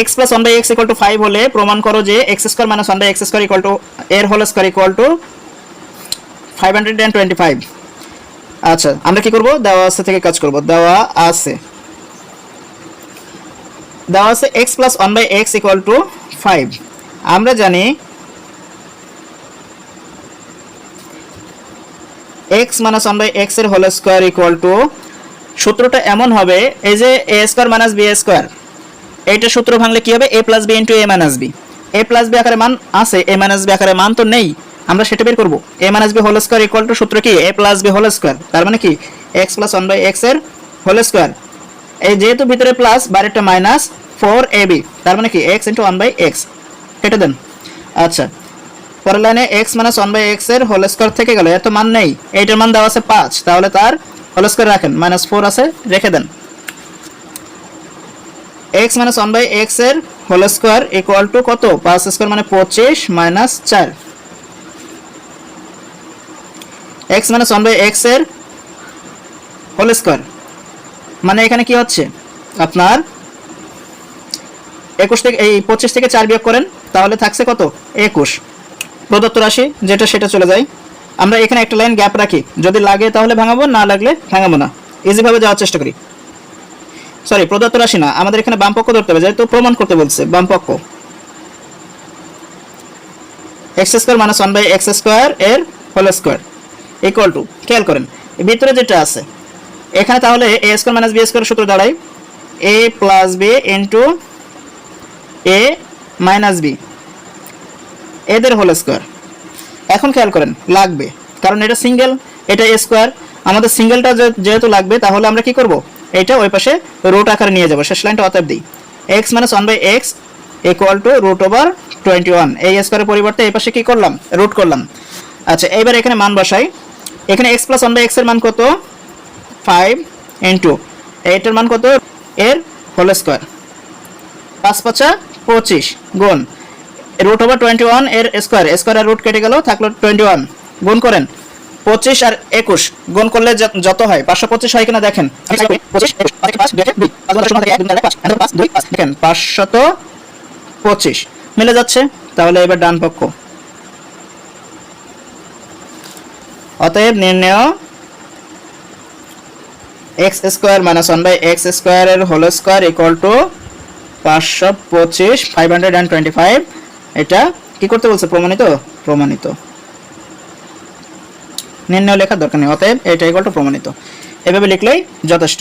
X plus one by x equal to five হলে প্রমাণ করো যে x square minus one by x square equal to এর whole square equal to five hundred and twenty five আচ্ছা আমরা কি করব? দেওয়া আছে থেকে কাজ করব। দেওয়া আছে। দেওয়া আছে x plus one by x equal to five আমরা জানি এক্স মাইনাস ওয়ান বাই এক্সের হোল স্কোয়ার ইকুয়াল টু সূত্রটা এমন হবে, এই যে a square minus b square এইটা সূত্র ভাঙলে কি হবে? A plus b into a minus b a plus b আকারে মান আছে এ মাইনাস বি আকারে মান তো নেই। আমরা সেটা বের করব। A minus b whole square equal to সূত্র কি? A plus b whole square তার মানে কি? এক্স প্লাস ওয়ান বাই এক্সের হোল স্কোয়ার এই যেহেতু ভিতরে প্লাস বাইরেটা মাইনাস ফোর এ বি তার মানে কি? X into one by x কেটে দেন। আচ্ছা। পরের লাইনে এক্স মাইনাস ওয়ান বাই এক্সের হোল স্কোয়ার থেকে গেল এত মান নেই। এইটার মান দেওয়া আছে পাঁচ। তাহলে তার হোল স্কোয়ার রাখেন। মাইনাস ফোর আছে, রেখে দেন। এক্স মাইনাস ওয়ান বাই এক্সের হোল স্কোয়ার ইকুয়াল টু কত? পাঁচ স্কোয়ার মানে পঁচিশ মাইনাস চার। এক্স মাইনাস ওয়ান বাই এক্সের হোল স্কোয়ার মানে এখানে কি হচ্ছে? আপনার একুশ থেকে এই পঁচিশ থেকে চার বিয়োগ করেন, তাহলে থাকছে কত? একুশ। প্রদত্ত রাশি, যেটা সেটা চলে যায়। আমরা এখানে একটা লাইন গ্যাপ রাখি। যদি লাগে তাহলে ভাঙাবো, না লাগলে ভাঙাবো না। ইজিভাবে যাওয়ার চেষ্টা করি। সরি প্রদত্ত রাশি না। আমাদের এখানে বাম পক্ষ ধরতে হবে, যেহেতু প্রমাণ করতে বলছে বাম পক্ষ x square minus one by x square এর হোল স্কোয়ার ইকুয়াল টু খেয়াল করেন ভিতরে যেটা আছে, এখানে তাহলে a square minus b square সূত্র দাঁড়ায়। A plus b into a minus b এদের হোল স্কোয়ার এখন খেয়াল করেন, লাগবে, কারণ এটা সিঙ্গেল এটা স্কোয়ার আমাদের সিঙ্গেলটা যেহেতু লাগবে, তাহলে আমরা কি করব? এটা ওই পাশে রুট আকারে নিয়ে যাব। শেষ লাইনটা অতএব দিই। X minus one by x equal to root over twenty one এই স্কোয়ারের পরিবর্তে এই পাশে কি করলাম? রুট করলাম। আচ্ছা এবার এখানে মান বসাই। এখানে এক্স প্লাস ওয়ান বাই এক্সের মান কত? ফাইভ ইন্টু এইটার মান কত? এর হোল স্কোয়ার পাঁচ পাঁচা পঁচিশ গুণ। রুট ওভার টোয়েন্টি ওয়ানের স্কোয়ার স্কোয়ারের রুট কেটে গেল, থাকল টোয়েন্টি ওয়ান গুণ করেন। পঁচিশ আর একুশ। গুণ করলে যত- হয়, পাঁচশো পঁচিশ হয় কিনা দেখেন। দেখেন, পাঁচশত পঁচিশ। মিলে যাচ্ছে? তাহলে এবার ডান পক্ষ। অতএব নির্ণয় x square minus one by x স্কোয়ারের হোল স্কোয়ার ইকুয়াল টু পাঁচশো পঁচিশ five hundred and twenty five এটা কি করতে বলছে? প্রমাণিত? প্রমাণিত। নির্ণয় লেখার দরকার নেই অতএব এটা ইকল টু প্রমাণিত। এভাবে লিখলেই যথেষ্ট।